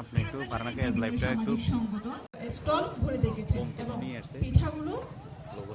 আপনি একটু বারানাকে এজ লাইভটা স্টল ভরে দেখেছেন এবং পিঠাগুলো লোগো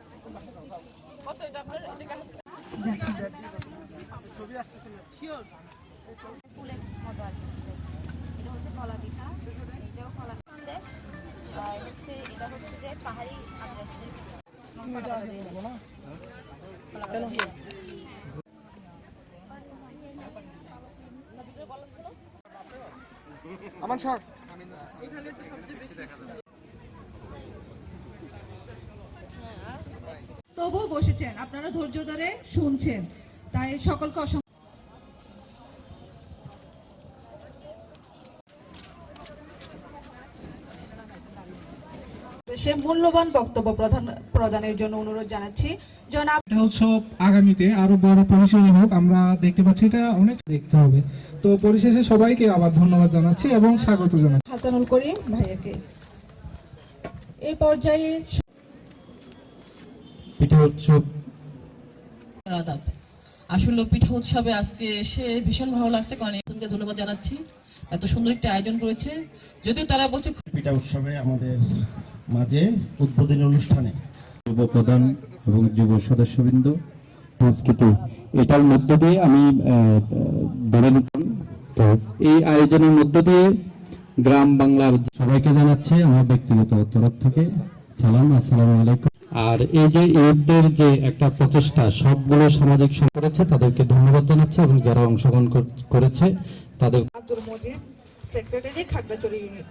আর ফুলের মতো আর কি এটা হচ্ছে কলা পিঠা এটাও কলা সন্দেশ আর হচ্ছে এটা হচ্ছে যে পাহাড়ি পিঠা এবং কলা পাতা দিয়ে। কলা পাতা দিয়ে। আমার শর্ট তবুও বসেছেন। আপনারা ধৈর্য ধরে শুনছেন। তাই সকলকে অসংখ্য সে মূল্যবান বক্তব্য প্রধান প্রদানের জন্য অনুরোধ জানাচ্ছি। জনাব এটা উৎসব আগামীতে আরও বড় পরিসরে হোক আমরা দেখতে পাচ্ছি এটা অনেক দেখতে হবে। তো পরিশেষে সবাইকে আবার ধন্যবাদ জানাচ্ছি এবং স্বাগত জানাচ্ছি। হাসানুল করিম ভাইয়াকে। এই পর্যায়ে পিঠা উৎসব। আসলে পিঠা উৎসবে আজকে এসে ভীষণ ভালো লাগছে কারণ ধন্যবাদ জানাচ্ছি। এত সুন্দর একটা আয়োজন করেছে। যদিও তারা বলছে পিঠা উৎসবে আমাদের মাঝে উদ্বোধনী অনুষ্ঠানে যুব প্রধান এবং যুব সদস্যবৃন্দ সংস্কৃতি এটার মধ্য দিয়ে আমি আহ, ধরে নিতাম। তো এই আয়োজনের মধ্য দিয়ে গ্রাম বাংলার সবাইকে জানাচ্ছি আমার ব্যক্তিগত তরফ থেকে সালাম আসসালামু আলাইকুম। আর এই যে ঈদের যে একটা প্রচেষ্টা, সবগুলো সামাজিক করেছে, তাদেরকে ধন্যবাদ জানাচ্ছি এবং যারা অংশগ্রহণ কর- করেছে, তাদের সেক্রেটারি ইউনিট